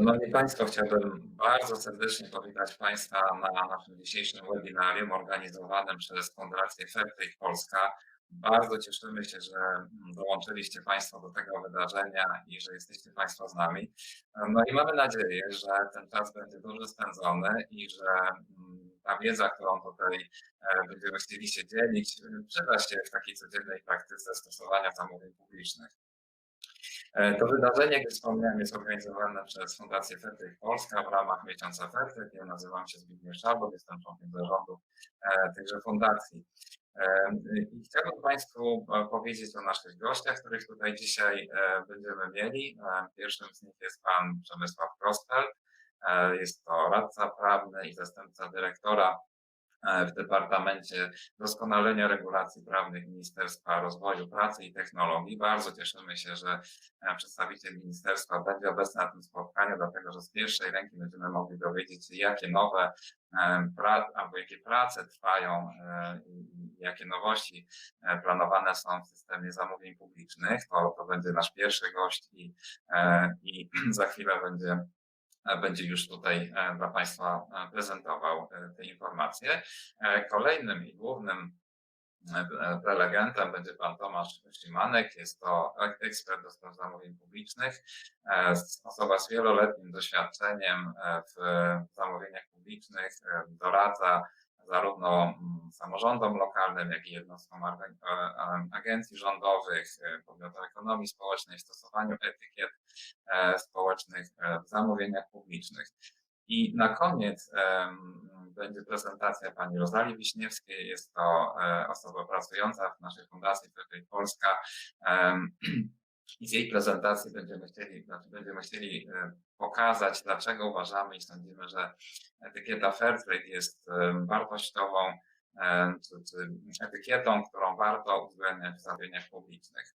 Szanowni Państwo, chciałbym bardzo serdecznie powitać Państwa na naszym dzisiejszym webinarium organizowanym przez Fundację Fairtrade Polska. Bardzo cieszymy się, że dołączyliście Państwo do tego wydarzenia i że jesteście Państwo z nami. No i mamy nadzieję, że ten czas będzie dobrze spędzony i że mm, ta wiedza, którą tutaj e, będziemy chcieli się dzielić, przyda się w takiej codziennej praktyce stosowania zamówień publicznych. E, to wydarzenie, jak wspomniałem, jest organizowane przez Fundację Fertyk Polska w ramach miesiąca Fertyk. Ja nazywam się Zbigniew Szabot, jestem członkiem zarządu e, tychże fundacji. E, I chciałbym Państwu powiedzieć o naszych gościach, których tutaj dzisiaj będziemy mieli. Pierwszym z nich jest Pan Przemysław Kospel. Jest to radca prawny i zastępca dyrektora w Departamencie Doskonalenia Regulacji Prawnych Ministerstwa Rozwoju Pracy i Technologii. Bardzo cieszymy się, że e, przedstawiciel ministerstwa będzie obecny na tym spotkaniu, dlatego że z pierwszej ręki będziemy mogli dowiedzieć się, jakie nowe e, albo jakie prace trwają jakie nowości planowane są w systemie zamówień publicznych. To, to będzie nasz pierwszy gość i, i za chwilę będzie będzie już tutaj e, dla Państwa e, prezentował e, te informacje. Kolejnym i głównym prelegentem będzie pan Tomasz Szymanek, jest to ekspert do spraw zamówień publicznych, osoba z wieloletnim doświadczeniem w zamówieniach publicznych, doradza zarówno mm, samorządom lokalnym, jak i jednostkom agencji rządowych, podmiotom ekonomii społecznej w stosowaniu etykiet e, społecznych e, w zamówieniach publicznych. I na koniec będzie prezentacja pani Rozali Wiśniewskiej. Jest to e, osoba pracująca w naszej Fundacji Fairtrade Polska. I z jej prezentacji będziemy chcieli, znaczy będziemy chcieli pokazać, dlaczego uważamy i sądzimy, że etykieta Fairtrade jest wartościową czy, czy etykietą, którą warto uwzględniać w zamówieniach publicznych.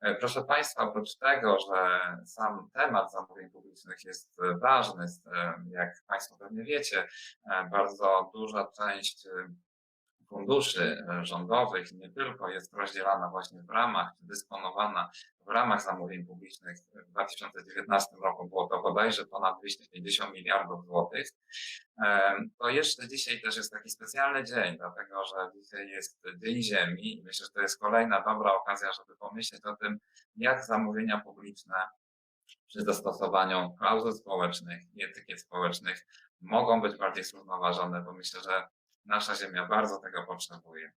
E, proszę Państwa, oprócz tego, że sam temat zamówień publicznych jest ważny, jak Państwo pewnie wiecie, e, bardzo duża część funduszy e, rządowych, nie tylko jest rozdzielana właśnie w ramach, czy dysponowana w ramach zamówień publicznych. W 2019 roku było to bodajże ponad 250 miliardów złotych. E, to jeszcze dzisiaj też jest taki specjalny dzień, dlatego że dzisiaj jest Dzień Ziemi i myślę, że to jest kolejna dobra okazja, żeby pomyśleć o tym, jak zamówienia publiczne przy zastosowaniu klauzul społecznych i etykiet społecznych mogą być bardziej zrównoważone, bo myślę, że Nasza Ziemia bardzo tego potrzebuje.